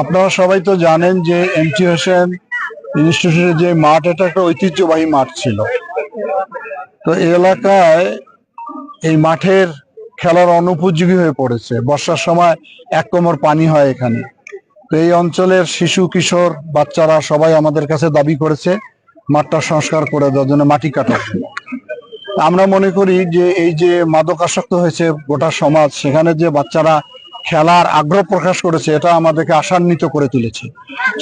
আপনারা সবাই তো জানেন যে এমটি হোসেন ইনস্টিটিউটের যে মাঠ, এটা একটা ঐতিহ্যবাহী মাঠ ছিল। তো এলাকায় এই মাঠের খেলার অনুপযোগী হয়ে পড়েছে। বর্ষার সময় এক কোমর পানি হয় এখানে। তো এই অঞ্চলের শিশু, কিশোর বাচ্চারা সবাই আমাদের কাছে দাবি করেছে, মাঠটা সংস্কার করে দেওয়ার জন্য মাটি কাটার আমরা মনে করি যে এই যে মাদকাসক্ত হয়েছে গোটা সমাজ, সেখানে যে বাচ্চারা খেলার আগ্রহ প্রকাশ করেছে, এটা আমাদেরকে আশান্বিত করে তুলেছে।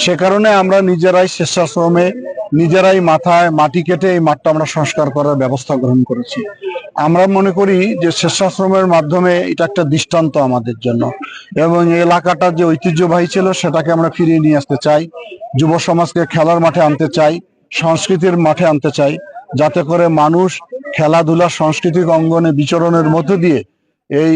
সে কারণে আমরা নিজেরাই স্বেচ্ছাশ্রমে, নিজেরাই মাথায় মাটি কেটে এই মাঠটা আমরা সংস্কার করার ব্যবস্থা গ্রহণ করেছি। আমরা মনে করি যে স্বেচ্ছাশ্রমের মাধ্যমে এটা একটা দৃষ্টান্ত আমাদের জন্য এবং এলাকাটা যে ঐতিহ্যবাহী ছিল সেটাকে আমরা ফিরিয়ে নিয়ে আসতে চাই, যুব সমাজকে খেলার মাঠে আনতে চাই, সংস্কৃতির মাঠে আনতে চাই, যাতে করে মানুষ খেলাধুলা সাংস্কৃতিক অঙ্গনে বিচরণের মধ্য দিয়ে এই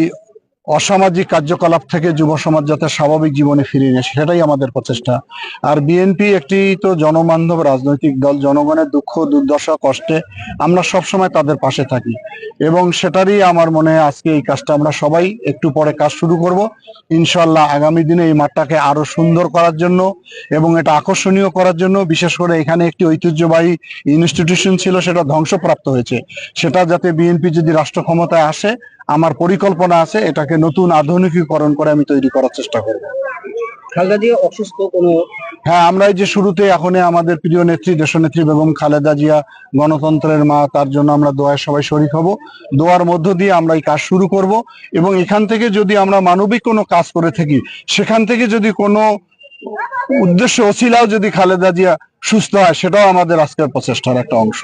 অসামাজিক কার্যকলাপ থেকে যুব সমাজ যাতে স্বাভাবিক জীবনে ফিরিয়ে নিয়ে সেটাই আমাদের প্রচেষ্টা। আর বিএনপি একটি তো জনবান্ধব রাজনৈতিক দল, জনগণের দুঃখ, দুর্দশা, কষ্টে আমরা সব সময় তাদের পাশে থাকি। এবং সেটারই আমার মনে হয় আজকে এই কাজটা আমরা সবাই একটু পরে কাজ শুরু করব। ইনশাল্লাহ আগামী দিনে এই মাঠটাকে আরও সুন্দর করার জন্য এবং এটা আকর্ষণীয় করার জন্য বিশেষ করে এখানে একটি ঐতিহ্যবাহী ইনস্টিটিউশন ছিল, সেটা ধ্বংসপ্রাপ্ত হয়েছে। সেটা যাতে বিএনপি যদি রাষ্ট্র ক্ষমতায় আসে আমার পরিকল্পনা আছে এটাকে নতুন আধুনিকীকরণ করে আমি তৈরি করার চেষ্টা করব। খালদা জিয়া অসুস্থ কোনো হ্যাঁ আমরা এই যে শুরুতে এখনই আমাদের প্রিয় নেত্রী দেশনেত্রী বেগম খালেদা জিয়া গণতন্ত্রের মা তার জন্য আমরা দোয়ায় সবাই শরিক হব। দোয়ার মধ্য দিয়ে আমরা এই কাজ শুরু করব এবং এখান থেকে যদি আমরা মানবিক কোনো কাজ করে থাকি সেখান থেকে যদি কোনো উদ্দেশ্য অছিলাও যদি খালেদা জিয়া সুস্থ হয় সেটাও আমাদের আজকের প্রচেষ্টার একটা অংশ।